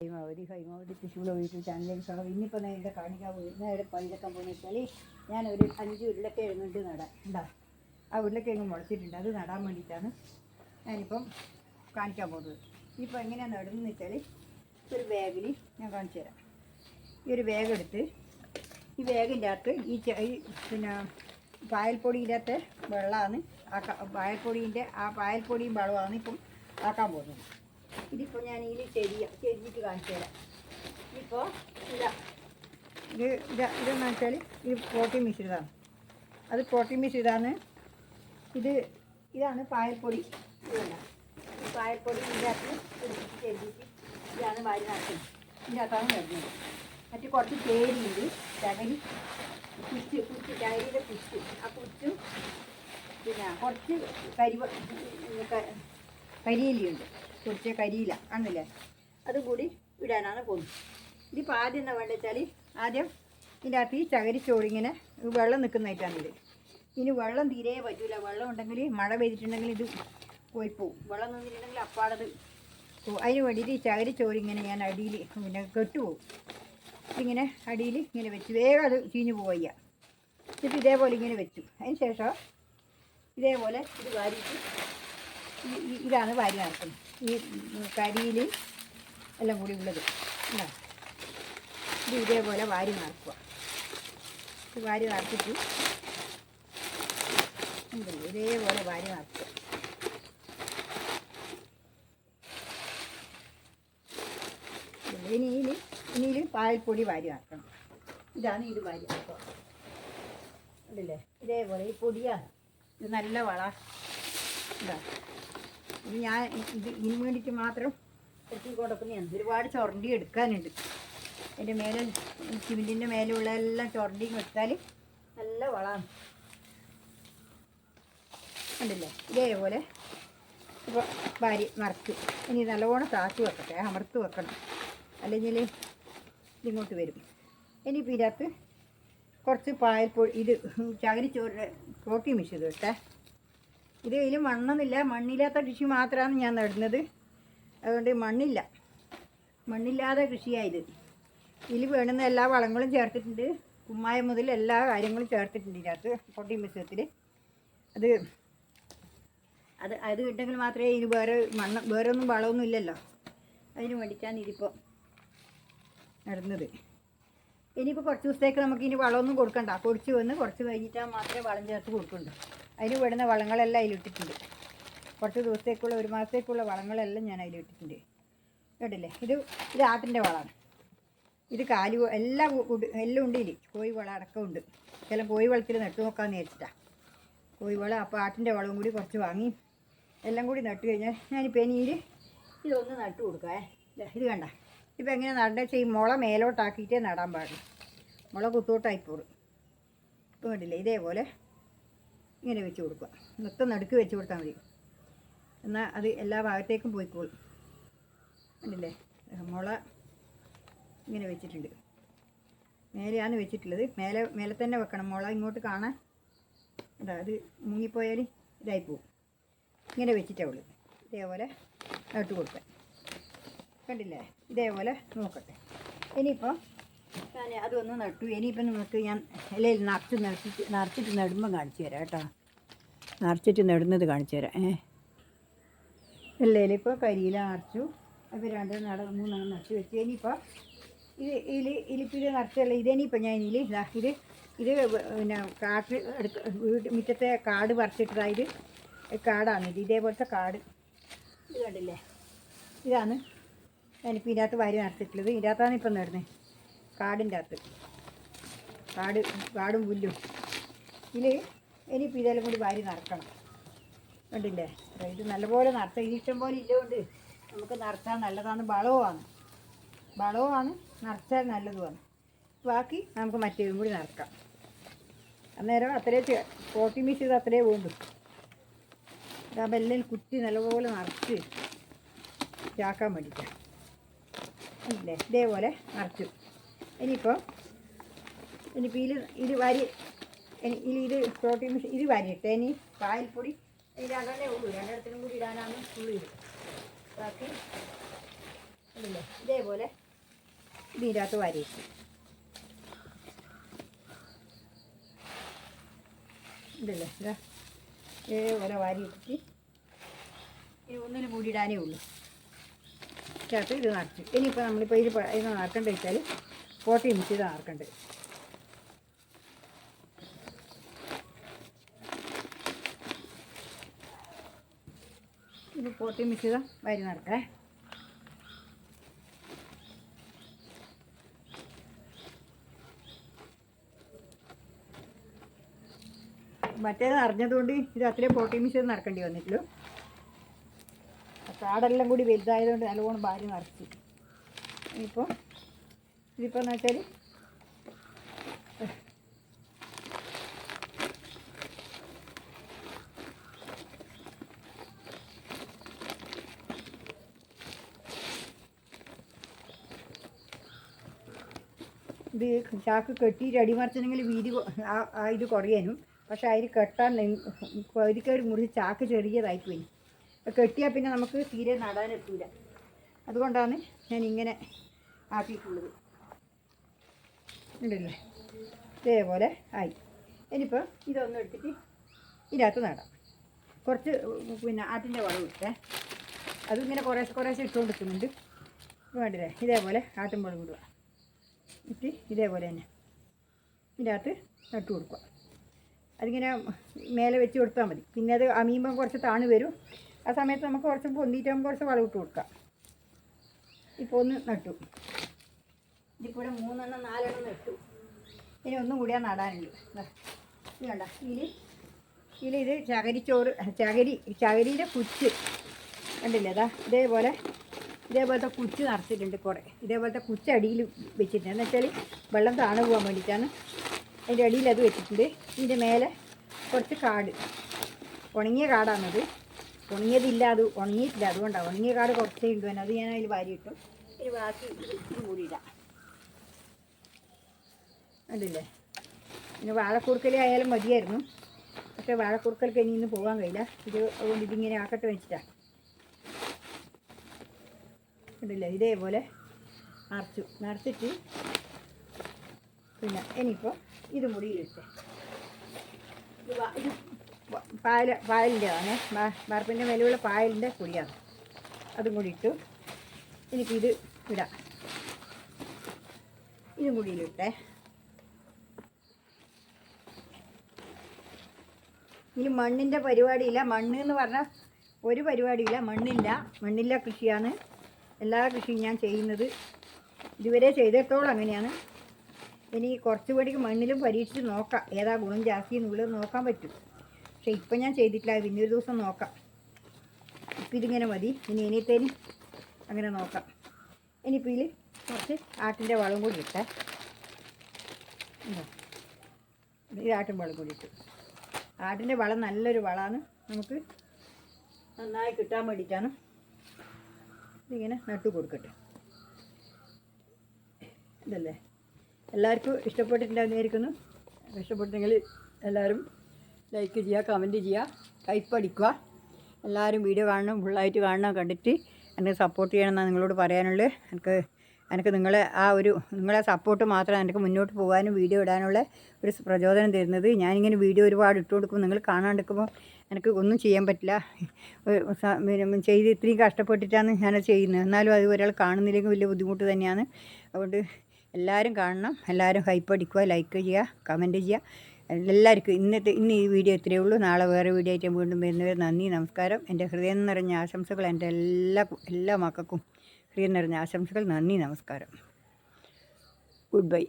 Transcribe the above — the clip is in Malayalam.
ഹൈമാവതി ഹൈമാവതി തൃശ്ശൂർ യൂട്യൂബ് ചാനലിലേക്ക് സ്വാഗതം. ഇന്നിപ്പോൾ ഞാൻ ഇവിടെ കാണിക്കാൻ പോയി ഇവിടെ പണിയെടുക്കാൻ പോകുന്ന വെച്ചാൽ ഞാൻ ഒരു അഞ്ച് ഉരുളക്കിഴങ്ങുണ്ട് നടാൻ ഉണ്ടാ ആ ഉരുളക്കിഴങ്ങ് മുളച്ചിട്ടുണ്ട്. അത് നടാൻ വേണ്ടിയിട്ടാണ് ഞാനിപ്പം കാണിക്കാൻ പോകുന്നത്. ഇപ്പോൾ എങ്ങനെയാണ് നടുന്നത് വെച്ചാൽ ഒരു ബാഗിൽ ഞാൻ കാണിച്ചു തരാം. ഈ ഒരു ബാഗ് എടുത്ത് ഈ ബാഗിന്റെ അകത്ത് ഈ പിന്നെ ഈ പിന്നെ പായൽപ്പൊടിയിലത്തെ വെള്ളമാണ് ആ പായൽപ്പൊടീന്റെ ആ പായൽപ്പൊടിയും വെള്ളമാണ് ഇപ്പം ആക്കാൻ പോകുന്നത്. ഇതിപ്പോൾ ഞാൻ ഇതിൽ ചെരിയ ചെരിഞ്ഞിട്ട് കാണിച്ചു തരാം. ഇപ്പോൾ ഇതാ. ഇത് ഇതാ ഇതെന്ന് വെച്ചാൽ ഇത് പ്രോട്ടീൻ മിശ്രിതമാണ് അത് പ്രോട്ടീൻ മിശ്രിതമാണ് ഇത് ഇതാണ് പായപ്പൊടി. ഇതല്ല ഇതിന്റെ അകത്ത് എടുത്തിട്ട് ചെരിഞ്ഞിട്ട് ഇതാണ് വാരി നടക്കുന്നത്. ഇതിന്റെ അകത്താണ് വരുന്നത്. മറ്റ് കുറച്ച് ചേരിയുണ്ട് ചകരി കുച്ച് കുച്ച് ചകരിയുടെ കുച്ച്. ആ കുച്ചും പിന്നെ കുറച്ച് കരിവ കരിയിലുണ്ട് കുറച്ച് കരിയില ആണല്ലേ? അതും കൂടി ഇടാനാണ് പോകുന്നത്. ഇതിപ്പോൾ ആദ്യം എന്താ വേണ്ടത് വെച്ചാൽ ആദ്യം ഇതിന്റെ അകത്ത് ഈ ചകരിച്ചോടിങ്ങനെ വെള്ളം നിൽക്കുന്നതായിട്ടാണിത് ഇനി വെള്ളം തീരെ പറ്റൂല. വെള്ളം ഉണ്ടെങ്കിൽ മഴ പെയ്തിട്ടുണ്ടെങ്കിൽ ഇത് പോയി പോവും. വെള്ളം നിന്നിട്ടുണ്ടെങ്കിൽ അപ്പാടത് പോവും. അതിന് വേണ്ടിയിട്ട് ഈ ചകരിച്ചോടിങ്ങനെ ഞാൻ അടിയിൽ പിന്നെ കെട്ടുപോകും. ഇങ്ങനെ അടിയിൽ ഇങ്ങനെ വെച്ച് വേഗം അത് ചീഞ്ഞു പോവുക എന്നിട്ട് ഇതേപോലെ ഇങ്ങനെ വെച്ചു. അതിന് ശേഷം ഇതേപോലെ ഇത് വാരിയിട്ട് ഇതാണ് വാരി നടക്കുന്നത്. ഈ കരിയിൽ എല്ലാം കൂടി ഉള്ളത്. ഇതാ. ഇത് ഇതേപോലെ വാരി നടക്കുക. വാരി നടത്തിട്ട് ഉണ്ടല്ലോ ഇതേപോലെ വാരി നടക്കുക. ഇനിയിൽ ഇനിയിൽ പാൽപ്പൊടി വാരി നടക്കണം. ഇതാണ് ഇത് വാരി നടക്കുക. ഉണ്ടല്ലേ ഇതേപോലെ ഈ പൊടിയാണ്. ഇത് നല്ല വള. ഇതാ. ഇത് ഞാൻ ഇത് ഇതിന് വേണ്ടിയിട്ട് മാത്രം എത്തി കൊടുക്കുന്നതാണ് ഒരുപാട് ചൊരണ്ടി എടുക്കാനുണ്ട്. അതിന്റെ മേലെ സിമെന്റിന്റെ മേലെയുള്ള എല്ലാം ചൊരണ്ടിയും എടുത്താൽ നല്ല വളമാണ്. ഉണ്ടല്ലേ ഇതേപോലെ ഇപ്പോൾ ഭാര്യ മറച്ച്. ഇനി നല്ലവണ്ണം താഴ്ത്തി വെക്കട്ടെ അമർത്ത് വെക്കണം. അല്ലെങ്കിൽ ഇതിങ്ങോട്ട് വരും. ഇനി ഇതിനകത്ത് കുറച്ച് പായൽപ്പൊടി ഇത് ചകിരിച്ചോറിന്റെ പ്രോട്ടീൻ മിശ്രിതം ഇട്ടേ. ഇത് ഇതിൽ മണ്ണൊന്നുമില്ല മണ്ണില്ലാത്ത കൃഷി മാത്രമാണ് ഞാൻ നടുന്നത്. അതുകൊണ്ട് മണ്ണില്ല. മണ്ണില്ലാതെ കൃഷിയായത് ഇതിൽ വേണ്ടുന്ന എല്ലാ വളങ്ങളും ചേർത്തിട്ടുണ്ട്. കുമ്മായം മുതൽ എല്ലാ കാര്യങ്ങളും ചേർത്തിട്ടുണ്ട് ഇതിനകത്ത് പൊട്ടി മിശ്രത്തിൽ അത് അത് അത് കിട്ടെങ്കിൽ മാത്രമേ ഇത് വേറെ മണ്ണ് വേറെ ഒന്നും വളമൊന്നും ഇല്ലല്ലോ. അതിന് വേണ്ടിയിട്ടാണ് ഇതിപ്പോൾ നടുന്നത്. ഇനിയിപ്പോൾ കുറച്ച് ദിവസത്തേക്ക് നമുക്ക് ഇനി വളമൊന്നും കൊടുക്കണ്ട. പൊടിച്ച് വന്ന് കുറച്ച് കഴിഞ്ഞിട്ടാൽ മാത്രമേ വളം ചേർത്ത് കൊടുക്കുന്നുള്ളൂ അതിന് വിടുന്ന വളങ്ങളെല്ലാം അതിലിട്ടിട്ടുണ്ട്. കുറച്ച് ദിവസത്തേക്കുള്ള ഒരു മാസത്തേക്കുള്ള വളങ്ങളെല്ലാം ഞാൻ അതിലിട്ടിട്ടുണ്ട്. കേട്ടില്ലേ ഇത് ഇത് ആട്ടിന്റെ വളമാണ്. ഇത് കാലി എല്ലാം എല്ലാം ഉണ്ട് ഇതിൽ കോഴി വളം അടക്കമുണ്ട് ചില കോഴി വളത്തിൽ നട്ടു നോക്കാമെന്ന് വിചാരിച്ചിട്ടാണ് കോഴി വളം അപ്പോൾ ആട്ടിന്റെ വളവും കൂടി കുറച്ച് വാങ്ങി എല്ലാം കൂടി നട്ടു കഴിഞ്ഞാൽ ഞാനിപ്പോൾ ഇനിയിൽ ഇതൊന്ന് നട്ടു കൊടുക്കാം ഇത് കണ്ട. ഇപ്പം എങ്ങനെ നടേണ്ടത് വെച്ചാൽ ഈ മുള മേലോട്ടാക്കിയിട്ടേ നടാൻ പാടുള്ളൂ. മുള കുത്തോട്ടായിപ്പോറും ഇപ്പം കണ്ടില്ലേ? ഇതേപോലെ ഇങ്ങനെ വെച്ച് കൊടുക്കുക. മൊത്തം നടുക്ക് വെച്ച് കൊടുത്താൽ മതി. എന്നാൽ അത് എല്ലാ ഭാഗത്തേക്കും പോയിക്കോളും. കണ്ടില്ലേ? മുള ഇങ്ങനെ വെച്ചിട്ടുണ്ട്. മേലെയാണ് വെച്ചിട്ടുള്ളത്. മേലെ മേലെ തന്നെ വെക്കണം. മുള ഇങ്ങോട്ട് കാണാൻ എന്താ അത് മുങ്ങിപ്പോയാൽ ഇതായി പോവും. ഇങ്ങനെ വെച്ചിട്ടേ ഉള്ളൂ ഇതേപോലെ നട്ട് കൊടുക്കാൻ കണ്ടില്ലേ? ഇതേപോലെ നോക്കട്ടെ. ഇനിയിപ്പോൾ അതൊന്ന് നട്ടു. ഇനിയിപ്പം നിങ്ങൾക്ക് ഞാൻ ഇലയിൽ നിറച്ച് നിറച്ചിട്ട് നിറച്ചിട്ട് നടുമ്പം കാണിച്ചു തരാം കേട്ടോ. നിറച്ചിട്ട് നടുന്നത് കാണിച്ചു തരാം. ഏ. ഇലയിൽ ഇപ്പോൾ കരിയില നിറച്ചു. അപ്പോൾ രണ്ട് നട മൂന്നെണ്ണം നിറച്ച് വെച്ച് ഇനിയിപ്പോൾ ഇത് ഇതിൽ ഇതിലിപ്പോൾ ഇത് നിറച്ചല്ല ഇതിനിപ്പോൾ ഞാൻ ഇതിൽ ഇതാ ഇത് പിന്നെ കാട്ടിൽ എടുക്ക വീട് മുറ്റത്തെ കാട് പറിച്ചിട്ടതായത് കാടാണ് ഇത് ഇതേപോലത്തെ കാട്. ഇത് കണ്ടില്ലേ? ഇതാണ്. ഞാനിപ്പോൾ ഇതിനകത്ത് വാരി നിറച്ചിട്ടുള്ളത്. ഇതിനകത്താണ് ഇപ്പം നടുന്നത്. കാടിന്റെ അകത്ത്. കാട് കാടും പുല്ലും. ഇതിൽ ഇനിയിപ്പോൾ ഇതെല്ലാം കൂടി വാരി നിറക്കണം കണ്ടില്ലേ? ഇത് നല്ലപോലെ നടത്താം ഇനി ഇഷ്ടം പോലെ ഇല്ലതുകൊണ്ട് നമുക്ക് നടത്താൻ നല്ലതാണ്. വളവുമാണ്. വളവുമാണ്. നിറച്ചാൽ നല്ലതുമാണ്. ബാക്കി നമുക്ക് മറ്റേതും കൂടി നടക്കാം. അന്നേരം അത്രേ കോട്ടി മിക്സ് ചെയ്ത് അത്രേ വേണ്ടു ആ ബെല്ലിൽ കുത്തി നല്ലപോലെ നിറച്ച് ചാക്കാൻ വേണ്ടിയിട്ടാണ്. ഇല്ലേ ഇതേപോലെ നിറച്ചു. ഇനിയിപ്പോൾ ഇനിയിപ്പോൾ ഇതിൽ ഇത് വാരി ഇനി ഇത് പ്രോട്ടീൻ മിഷൻ ഇത് വാരിയിട്ടെ ഇനി പായൽപ്പൊടി ഇതാകാനേ ഉള്ളൂ. രണ്ടിടത്തിനും കൂടി ഇടാനാണ് ഉള്ളു ഇത്. ബാക്കി ഇല്ലേ ഇതേപോലെ ഇതിനകത്ത് വാരിയിട്ട് ഇതല്ലേ ഇതാ. ഇതേപോലെ വാരിയിട്ടിട്ട് ഇനി ഒന്നിന് കൂടി ഇടാനേ ഉള്ളൂ. ചേർത്ത് ഇത് നടത്തി ഇനിയിപ്പോൾ നമ്മളിപ്പോൾ ഇത് ഇത് നിറക്കണ്ട വെച്ചാൽ മിക്സ് ചെയ്ത് നിറക്കണ്ടത് ഇത് പോട്ടി ചെയ്താൽ വരി നടക്കേ മറ്റേത് അറിഞ്ഞതുകൊണ്ട് ഇത് അത്രയും മിക്സ് ചെയ്ത് നടക്കേണ്ടി വന്നിട്ടുള്ളൂ. കാടെല്ലാം കൂടി വലുതായതുകൊണ്ട് നല്ലോണം ഭാര്യ നിറച്ചു. ഇപ്പോൾ ഇതിപ്പോൾ എന്ന് വെച്ചാൽ ഇത് ചാക്ക് കെട്ടിയിട്ട് അടിമറിച്ചിട്ടുണ്ടെങ്കിൽ വീതി ആ- ഇത് കുറയാനും. പക്ഷെ അതിൽ കെട്ടാൻ ഒരു മുറിച്ച് ചാക്ക് ചെറിയതായി പോയി കെട്ടിയാൽ പിന്നെ നമുക്ക് തീരെ നടാനെത്തില്ല അതുകൊണ്ടാണ് ഞാൻ ഇങ്ങനെ ആക്കിയിട്ടുള്ളത്. ഉണ്ടല്ലേ ഇതേപോലെ ആയി. ഇനിയിപ്പോൾ ഇതൊന്നും എടുത്തിട്ട് ഇതിനകത്ത് നടാം. കുറച്ച് പിന്നെ ആട്ടിന്റെ വളം ഇട്ടേ. അതും ഇങ്ങനെ കുറേശ്ശെ കുറേശ്ശെ ഇട്ടുകൊണ്ട് ഇത് വേണ്ടില്ലേ? ഇതേപോലെ ആട്ടും വളം ഇടുക. ഇട്ട് ഇതേപോലെ തന്നെ ഇതിനകത്ത് നട്ടു കൊടുക്കുക. അതിങ്ങനെ മേലെ വെച്ച് കൊടുത്താൽ മതി. പിന്നെ അത് അമീമ്പം കുറച്ച് താണു വരും. ആ സമയത്ത് നമുക്ക് കുറച്ച് പൊന്തിയിട്ടാകുമ്പോൾ കുറച്ച് വളം ഇട്ട് കൊടുക്കാം. ഇപ്പോൾ ഒന്ന് നട്ടു. ഇതിപ്പോൾ ഇവിടെ മൂന്നെണ്ണം നാലെണ്ണം നട്ടു ഇനി ഒന്നും കൂടിയാ നടാനുണ്ട്. ഇത് കണ്ട? ഇതിൽ ഇതിൽ ഇത് ചകരിച്ചോറ് ചകരി ചകരിയുടെ കുച്ച്. കണ്ടില്ലേ? അതാ ഇതേപോലെ ഇതേപോലത്തെ കുച്ച് നിറച്ചിട്ടുണ്ട് കുറേ. ഇതേപോലത്തെ കുച്ച് അടിയിൽ വെച്ചിട്ടുണ്ട്. എന്ന് വെച്ചാൽ വെള്ളം താണു പോകാൻ വേണ്ടിയിട്ടാണ് അതിന്റെ അടിയിൽ അത് വെച്ചിട്ടുണ്ട്. ഇതിന്റെ മേലെ കുറച്ച് കാട്. ഉണങ്ങിയ കാടാണത്. ഉണങ്ങിയതില്ല അത് ഉണങ്ങിയിട്ടില്ല. അതുകൊണ്ടാണ്. ഉണങ്ങിയ കാട് കുറച്ചേ ഉണ്ട് അത് ഞാൻ അതിൽ വാരിയിട്ടു. ഇനി ബാക്കി കൂടി കണ്ടില്ലേ പിന്നെ വാഴക്കുറുക്കലേ ആയാലും മതിയായിരുന്നു. പക്ഷേ വാഴക്കുറുക്കൽക്ക് ഇനി ഇന്ന് പോകാൻ കഴിയില്ല. ഇത് അതുകൊണ്ട് ഇതിങ്ങനെ ആക്കട്ടെ വെച്ചിട്ടാണ് ഉണ്ടല്ലേ ഇതേപോലെ നിറച്ചു നിറച്ചിട്ട് പിന്നെ ഇനിയിപ്പോൾ ഇത് മുടിയിലിട്ട് ഇത് പായൽ പായലിന്റെതാണ് വാർപ്പിന്റെ മേലുള്ള പായലിന്റെ കുഴിയാണ് അതും കൂടി ഇട്ടു. എനിക്കിത് ഇടാം. ഇതും കൂടി ഇതിൽ മണ്ണിന്റെ പരിപാടിയില്ല. മണ്ണ് എന്ന് പറഞ്ഞാൽ ഒരു പരിപാടിയില്ല. മണ്ണില്ല. മണ്ണില്ല കൃഷിയാണ്. എല്ലാ കൃഷിയും ഞാൻ ചെയ്യുന്നത്. ഇതുവരെ ചെയ്തിടത്തോളം അങ്ങനെയാണ്. ഇനി കുറച്ചുകൂടി മണ്ണിലും പരീക്ഷിച്ച് നോക്കാം. ഏതാ ഗുണം ജാസ്തി എന്നുള്ളത് നോക്കാൻ പറ്റും. പക്ഷേ ഇപ്പം ഞാൻ ചെയ്തിട്ടില്ല. പിന്നെ ഒരു ദിവസം നോക്കാം. ഇപ്പം ഇതിങ്ങനെ മതി. ഇനി ഇനിത്തേന് അങ്ങനെ നോക്കാം. ഇനിയിപ്പോൾ ഇതിൽ കുറച്ച് ആട്ടിന്റെ വളം കൂടി ഇട്ടേ? ഇത് ആട്ടിൻ വളം കൂടി ഇട്ടു. ആട്ടിന്റെ വളം നല്ലൊരു വളമാണ് നമുക്ക് നന്നായി കിട്ടാൻ വേണ്ടിയിട്ടാണ് ഇതിങ്ങനെ നട്ടു കൊടുക്കട്ടെ. ഇതല്ലേ? എല്ലാവർക്കും ഇഷ്ടപ്പെട്ടിട്ടുണ്ടാകുന്നതായിരിക്കുന്നു ഇഷ്ടപ്പെട്ടിട്ടുണ്ടെങ്കിൽ എല്ലാവരും ലൈക്ക് ചെയ്യുക കമന്റ് ചെയ്യുക ടൈപ്പ് അടിക്കുക. എല്ലാവരും വീഡിയോ കാണണം ഫുള്ളായിട്ട് കാണണം കണ്ടിട്ട് എന്നെ സപ്പോർട്ട് ചെയ്യണം എന്നാണ് നിങ്ങളോട് പറയാനുള്ളത്. എനിക്ക് എനിക്ക് നിങ്ങളെ ആ ഒരു നിങ്ങളെ സപ്പോർട്ട് മാത്രമാണ് എനിക്ക് മുന്നോട്ട് പോകാനും വീഡിയോ ഇടാനുള്ള ഒരു പ്രചോദനം തരുന്നത്. ഞാനിങ്ങനെ വീഡിയോ ഒരുപാട് ഇട്ട് കൊടുക്കും. നിങ്ങൾ കാണാണ്ടിരിക്കുമ്പോൾ എനിക്ക് ഒന്നും ചെയ്യാൻ പറ്റില്ല. ചെയ്ത് ഇത്രയും കഷ്ടപ്പെട്ടിട്ടാണ് ഞാനത് ചെയ്യുന്നത്. എന്നാലും അത് ഒരാൾ കാണുന്നില്ലെങ്കിൽ വലിയ ബുദ്ധിമുട്ട് തന്നെയാണ്. അതുകൊണ്ട് എല്ലാവരും കാണണം. എല്ലാവരും ഹൈപ്പ് അടിക്കുക ലൈക്ക് ചെയ്യുക കമന്റ് ചെയ്യുക. എല്ലാവർക്കും ഇന്നത്തെ ഇന്ന് ഈ വീഡിയോ ഇത്രയേ ഉള്ളൂ. നാളെ വേറെ വീഡിയോ ആയിട്ട് വീണ്ടും വരുന്നവർ നന്ദി നമസ്കാരം. എന്റെ ഹൃദയം നിറഞ്ഞ ആശംസകൾ എന്റെ എല്ലാ എല്ലാ മക്കൾക്കും. ഹൃദയം നിറഞ്ഞ ആശംസകൾ നന്ദി നമസ്കാരം. Good bye.